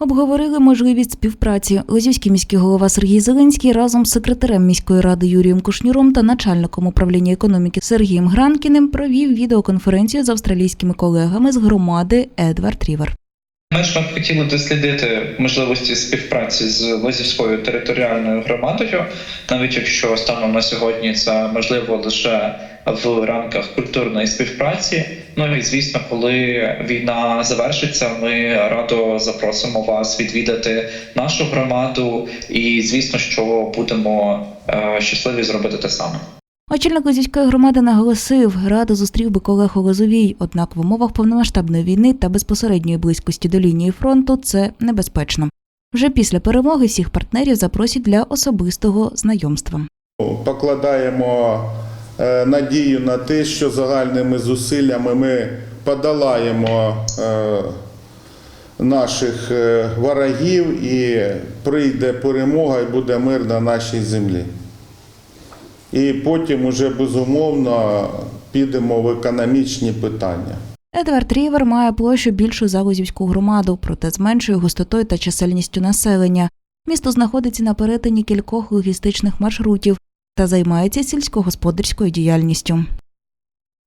Обговорили можливість співпраці. Лозівський міський голова Сергій Зеленський разом з секретарем міської ради Юрієм Кушніром та начальником управління економіки Сергієм Гранкіним провів відеоконференцію з австралійськими колегами з громади Едвард Рівер. Ми ж ми хотіли дослідити можливості співпраці з Лозівською територіальною громадою, навіть якщо станом на сьогодні це можливо лише в рамках культурної співпраці. Ну і звісно, коли війна завершиться, ми радо запросимо вас відвідати нашу громаду, і звісно, що будемо е, щасливі зробити те саме. Очільник Лозівської громади наголосив, радо зустрів би колег у Лозовій, однак в умовах повномасштабної війни та безпосередньої близькості до лінії фронту це небезпечно. Вже після перемоги всіх партнерів запросять для особистого знайомства. Покладаємо е, надію на те, що загальними зусиллями ми подолаємо е, наших е, ворогів і прийде перемога і буде мир на нашій землі. І потім уже безумовно підемо в економічні питання. Едвард Рівер має площу більшу за Лозівську громаду, проте з меншою густотою та чисельністю населення. Місто знаходиться на перетині кількох логістичних маршрутів та займається сільськогосподарською діяльністю.